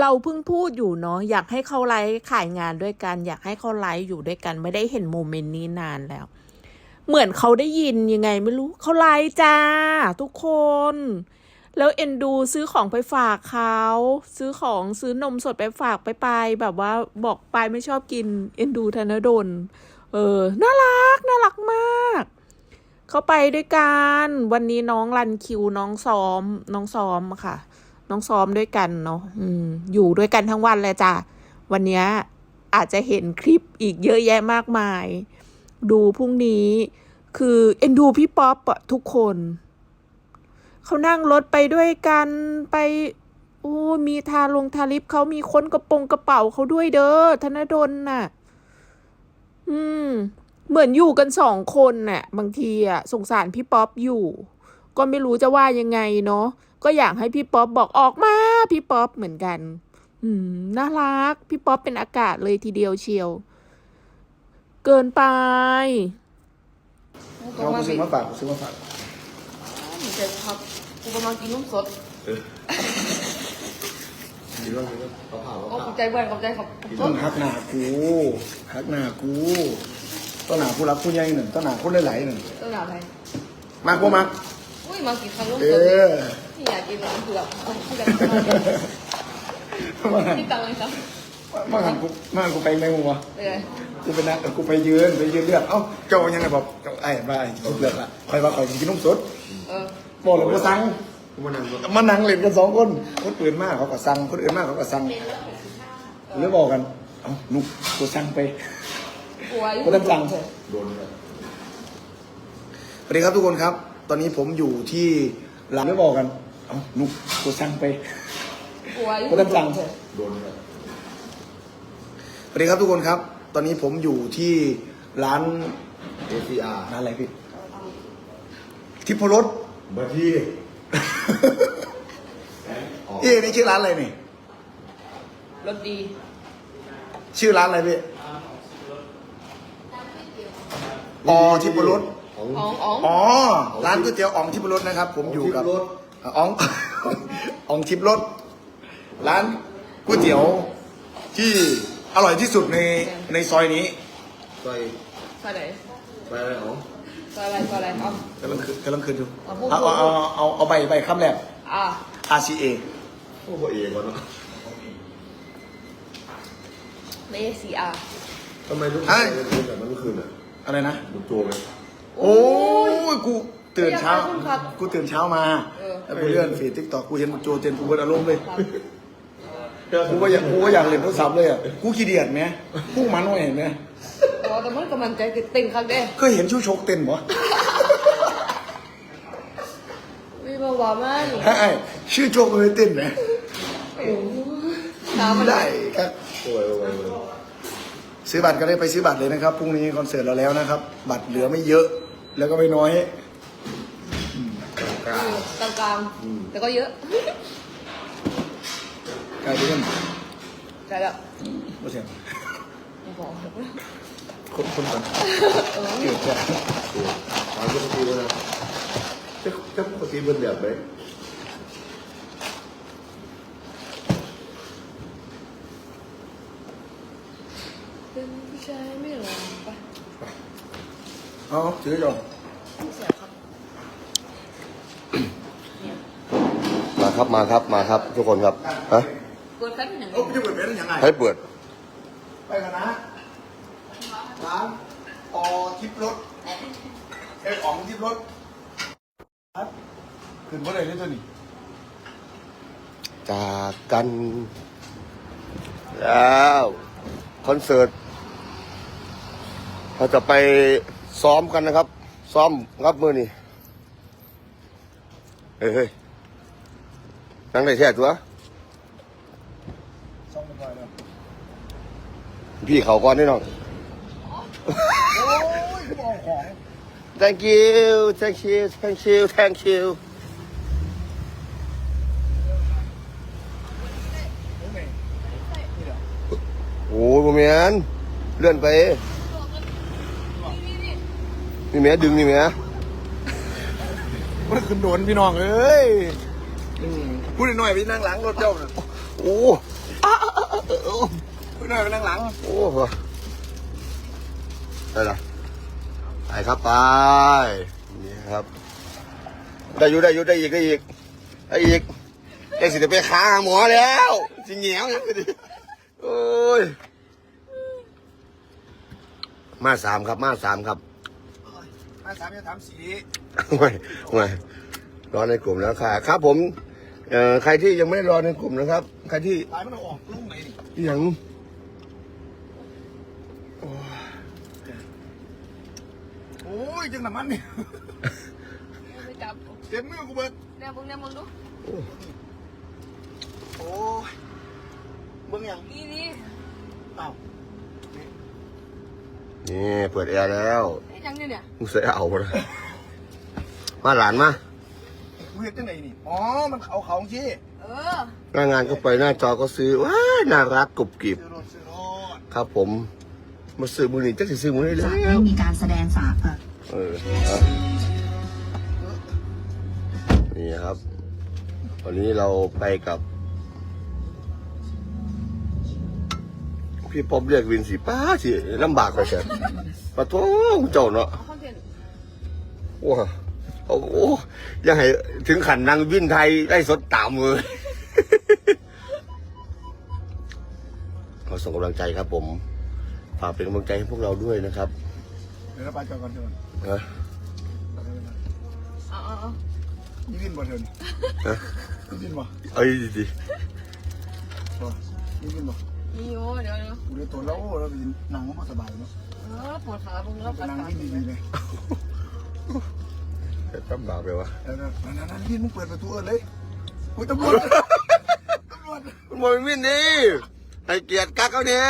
เราเพิ่งพูดอยู่เนาะอยากให้เขาไลฟ์ขายงานด้วยกัน อยากให้เขาไลฟ์อยู่ด้วยกัน ไม่ได้เห็นโมเมนต์นี้นานแล้ว เหมือนเขาได้ยินยังไงไม่รู้เขาไลฟ์จ้า ทุกคน แล้วเอ็นดูซื้อของไปฝากเขาซื้อของซื้อนมสดไปฝากไปไปแบบว่าบอกไปไม่ชอบกินเอ็นดูธนดลเออน่ารักน่ารักมากเขาไปด้วยกันวันนี้น้องรันคิวน้องซ้อมน้องซ้อมค่ะ น้องซ้อมด้วยกันเนาะอืมอยู่ด้วยกันทั้งวันเลยจ้ะวันนี้อาจจะเห็นคลิปอีกเยอะแยะมากมาย ดูพรุ่งนี้คือเอ็นดูพี่ป๊อปอะทุกคน เขานั่งรถไปด้วยกันไปโอ้มีทาลงทาลิปเขามีค้นกระโปรงกระเป๋าเขาด้วยเด้อธนดลน่ะ อืม เหมือนอยู่กันสองคนน่ะ บางทีอะสงสารพี่ป๊อปอยู่ ก็ไม่รู้จะว่ายังไงเนาะก็อยากให้พี่ป๊อปบอกออกมาพี่ป๊อปเหมือนกัน อืมน่ารัก พี่ป๊อปเป็นอากาศเลยทีเดียวเชียว เกินไปเอากูซื้อมาฝากกูซื้อมาฝากมึงจะพับกูกำลังกินนุ่มสดดีมากเลยเขาผ่าเขาโอ้ขผ่าอบใจเว้ยขอบใจขอบขอบต้องฮักหน้ากูฮักหน้ากูต้นหนาผู้รักผู้ใหญ่หนึ่งต้นหนาคนหลายๆหนึ่งต้องหนาอะไรมากกูมาก อุ้ยมากินคำนุ่มเอสดอนี่อยากกินน้ำเผือกเอาผู้จัดมาหันที่ตังเลยครับมาหันกูมาหันกูไปไหนมึงวะเลยกูไปนัดกูไปยืนไปยืนเลือกเอ้าเจ้ายังไงบอกเจ้าไอ้บ้าไอ้เจ้าเลือกละคอยว่าคอยกินนมสดเออบอกเลยกูสั่งกูมานั่งรถมานั่งเล่นกันสองคนคนอื่นมากเขาก็สั่งคนอื่นมากเขาก็สั่งหรือบอกกันเอ้านุกกูสั่งไป กลัวอยู่กูต้องสั่งโดนแบบสวัสดีครับทุกคนครับต อนนี้ผมอยู่ที่ร้านไม่บอกกันเอ้านุกกูสั่งไปกลัวอยู่กูต้องสั่งโดนแบบสวัสดีครับทุกคนครับ ตอนนี้ผมอยู่ที่ร้าน เอซีอาร์ร้านอะไรพี่ ทิพรสบัตที่เอ๊ะนี่ชื่อร้านอะไรนี่รสดีชื่อร้านอะไรพี่ อ๋อทิพรสข องอ๋องอ๋องอ๋อ ร้านก๋วยเตี๋ยวอ๋องทิพรสนะครับ ผมอยู่กับทิพรสอ๋องอ๋องทิพรสร้านก๋วยเตี๋ยวที่อร่อยที่สุดในในซอยนี้ซอยซอยไหนซอยอะไรอ๋อซอยอะไรซอยอะไรเอากำลังคืนกำลังคืนดูเอาพูดเอาเอาเอาเอาเอาใบใบคำแรกอะ RCA พวกเองวะเนาะในเอซีอาร์ทำไมลูกชายเป็นคนแบบนั้นเมื่อคืนอะอะไรนะมันโจงไง โอ้ยกูตื่นเช้าอยากไปคุณครับกูตื่นเช้ามาเออแล้วกูเลื่อนฟีดทิกตอกกูเห็นโจเจนกูเบิดอารมณ์เลยกูก็อยากกูก็อยากเล่นโทรศัพท์เลยอะกูขี้เดียดไหมพุ่งมันหน่อยเห็นไหมแต่ว่าแต่มันกำลังใจเต็มครั้งเด้เคยเห็นชู้ชกเต้นปะวิบาวามันไอ้ชื่อโจกมันไม่เต้นไหมน้ำมันได้ครับโอ้ยโอ้ยโอ้ยซื้อบัตรก็ได้ไปซื้อบัตรเลยนะครับพรุ่งนี้คอนเสิร์ตเราแล้วนะครับ บัตรเหลือไม่เยอะ แล้วก็ไม่น้อยกล้ากลางกลางๆแต่ก็เยอะกลายเป็นใช่แล้วไม่ใช่โอ้โหคนคนก่อนเออเกี่ยวกับถามปกติวะนะจะจะปกติเป็นแบบไหนเป็นผู้ชายไม่หรอปะ เอาถือจองเสียครับมาครับมาครับมาครับ ทุกคนครับฮะเปิดคันหนึ่งโอ้ยจะเปิดเป็นยังไงให้เปิด ไปกันนะร้านออทิพย์รถเอ้ยอ๋องทิพย์รถครับขึ้นเมื่อไหร่เนี่ยตัวนี้ จากกัน แล้ว คอนเสิร์ตเราจะไป ซ้อมกันนะครับ ซ้อมรับมือนี่เฮ้ยเฮ้ยนั่งได้แค่ตัวซ่อมเรียบร้อยแล้วพี่เขาก่อนนี่น้องโอ้ยกูบอกของ thank you thank you thank you thank you โอ้ยบ่แม่นเลื่อนไป นี่แม่ดึงนี่แม่มันขึ้นโดนพี่น้องเอ้ยอืมพูดหน่อยๆไปนั่งหลังรถเจ้าน่ะโอ้ออคุณหน่อยไปนั่งหลัง โอ้โหได้ละไปครับไปนี่ครับ ได้อยู่ได้อยู่ได้อีกได้อีกได้อีกไอ้สิจะไปค้าหมอแล้วสิเหนียวยังไงดิโอ้ยมาสามครับ มาสามครับมา สามจะถามสีไม่ไม่รอในกลุ่มแล้วค่ะ ครับผมเอ่อใครที่ยังไม่ได้รอในกลุ่มนะครับ ใครที่ลายมันเอาออกลูกไหนนี่ยังโอ้ยจังน้ำมันนี่ไปจับเต็มมือกูเบิดแนวมึงแนวมึงดูโอ้ยเบิ่งยังนี่นี่เอ้า นี่เปิดแอร์แล้วไอ้ยังเนี่ยเนี่ยมึงเสียเอาไปเลยมาหลานมากูเห็นจังไหนนี่ อ๋อ มันเอาเขาของชี้เออหน้างานก็ไปหน้าจอก็ซื้อว้ายน่ารักกรุบกริบ ซื้อรถซื้อรถครับผม มาซื้อมือนี่จะสิซื้อมือได้เลจะยไม่มีการแสดงสาเอ่อเออเอานี่ครับ วันนี้เราไปกับ พี่ป๊อบเรียกวินสีป้าสิลำบากไปเสียปะโท้เจ้าเนาะเอาคอนเทนต์ว้าโอ้โหยังไงถึงขันนางวินไทยได้สดตามมือขอส่งกำลังใจครับผมฝากเป็นกำลังใจให้พวกเราด้วยนะครับเดี๋ยวเราไปจอดก่อนเถอะนะเอาเอาเอายี่วินบ่เถอะนี่นะยี่วินบ่เอ้ยดีบ่ยี่วินบ่ นี่โอ้เดี๋ยวเดี๋ยวกูได้ตัวแล้วเราไปนั่งมันสบายเนาะเออปวดขาพวกเราไปปัดนั่งขาที่ดีๆเลยๆแต่ลำบากไปวะเดี๋ยวๆนั่นๆๆวินมึงเปิดประตูเอิญเลยอุ้ยตำรวจตำรวจมันบอวินดิให้เกียรติกักเขาเนี่ย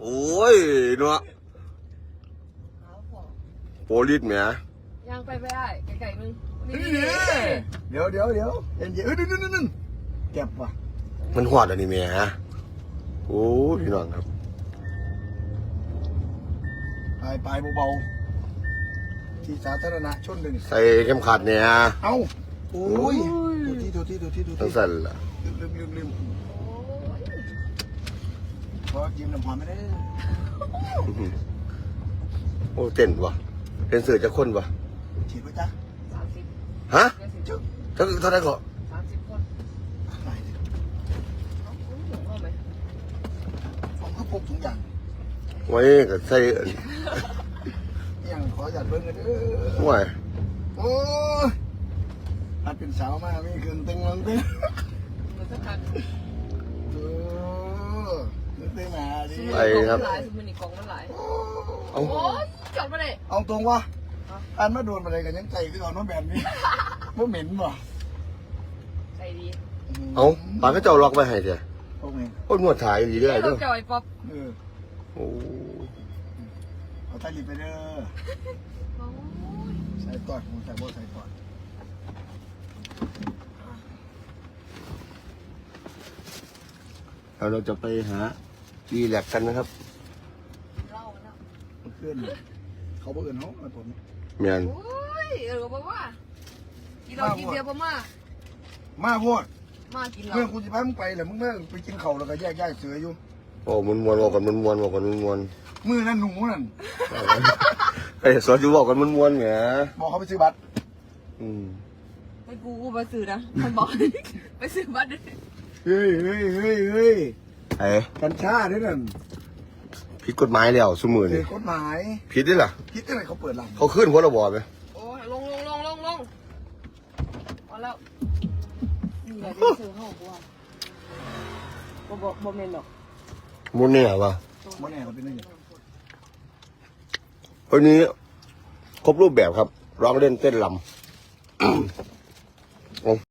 โอ้ยเนาะเอาพอโปลิสเมียย่างไปไปได้ไก่ๆมึงนี่นี่นี่นี่เดี๋ยวเดี๋ยวเดี๋ยวเย็นๆเอ้ยนึนๆๆๆเก็บว่ะ มันหอดอันนี้เมียฮะโอ้ยพี่น้องครับไปไปเบาๆที่สาธารณะชนเลยนี่ใส่เข้มขัดเนี่ยเอ้าโอ้ยดูที่ดูที่ดูที่ดูตั้งที่สั่นล่ะลืมลืมลืมโอ้ยเพราะยืมน้ำหอมไม่ได้โอ้เต้นวะเต้นเสือจะคนวะฉีดไปจ้ะสามสิบฮะเดี๋ยวสิจึ๊กเท่าเท่าไหร่ก็ สามสิบคน ไหนดิ เอาเอาเอาไหม ผมก็พกถุงยางไว้ก็ใส่ยังขอหยัดเบิ้งกันเด้อไว้โอ้ยอัดเป็นสาวมากมีเครื่องตึงลังตึงเหมือนสักครั้งเออตึงตึงมาดิสมุนกล่องมันหลายสมุนกล่องมันหลายเอาโอ้ยจอดมาเลยเอาตรงวะอันมาโดนอะไรกันยังใจขึ้นเอาน้องแบบนี้ว่าเหม็นบ่ใจดีเอาปากก็เจ้าล็อกไว้ให้เถอะ โอ้เหม็นโอ้ยนวดถ่ายดีด้วยเราเด้วยจอยป๊อปเออโอ้เอาตาลีไปเด้อโอ้ยใส่ตอดผมใส่บ่ใส่ตอดแล้วเราจะไปหาดีแลกซ์กันนะครับเล่าเนาะเพื่อนเขาบ่เอิ้นเฮามาผมเมียนโอ้ยเออบอกว่ากินเรากินเบียร์พม่ามาโพด มากินเราเมื่อกูจะพามึงไปแหละมึงเมื่อไปกินเขาวแล้วก็แยกย้ายเสืออยู่ โอ้มันมวนบอกกันมันมวนบอกกันมันมวนมือนั่นหนูนั่น ไอ้ยสอนจูบอกกันมันมวนไงบอกเขาไปซื้อบัตรอืมไปกูกูไปซื้อนะมันบอก ไปซื้อบัตรเฮ้ยเฮ้ยเฮ้ยเฮ้ยไอ้กัญชาเนี่ยนั่นผิดกฎหมายแล้วสมือเกินี่ดกฎหมายผิดด้วยล่ะ คิดยังไงเขาเปิดหลังเขาขึ้นพลบไหมโอ้ยลงลงลงลงลงพอแล้ว นี่แหละไปซื้อห้องกูอะบ่บ่บ่เมนหรอกมุนเนี่ยวะบ่แน่เขาเป็นยังไงวันนี้ครบรูปแบบครับ ร้องเล่นเต้นลำ